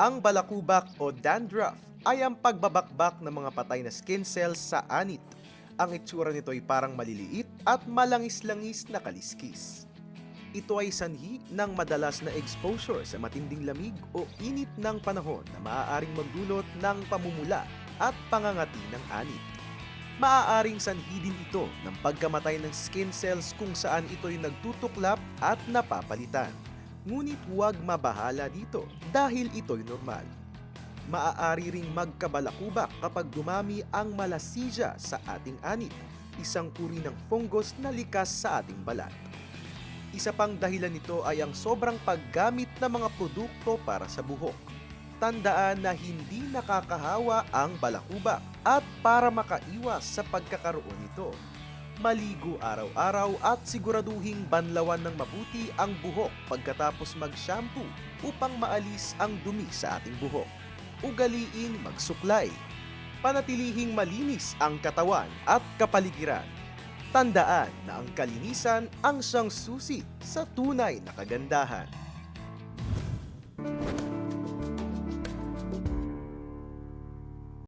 Ang balakubak o dandruff ay ang pagbabakbak ng mga patay na skin cells sa anit. Ang itsura nito ay parang maliliit at malangis-langis na kaliskis. Ito ay sanhi ng madalas na exposure sa matinding lamig o init ng panahon na maaaring magdulot ng pamumula at pangangati ng anit. Maaaring sanhi din ito ng pagkamatay ng skin cells kung saan ito'y nagtutuklap at napapalitan. Ngunit huwag mabahala dito dahil ito'y normal. Maaari ring magkabalakubak kapag dumami ang malasija sa ating anit, isang uri ng fungus na likas sa ating balat. Isa pang dahilan nito ay ang sobrang paggamit ng mga produkto para sa buhok. Tandaan na hindi nakakahawa ang balakubak at para makaiwas sa pagkakaroon nito. Maligo araw-araw at siguraduhing banlawan ng mabuti ang buhok pagkatapos mag-shampoo upang maalis ang dumi sa ating buhok. Ugaliing magsuklay. Panatilihing malinis ang katawan at kapaligiran. Tandaan na ang kalinisan ang siyang susi sa tunay na kagandahan.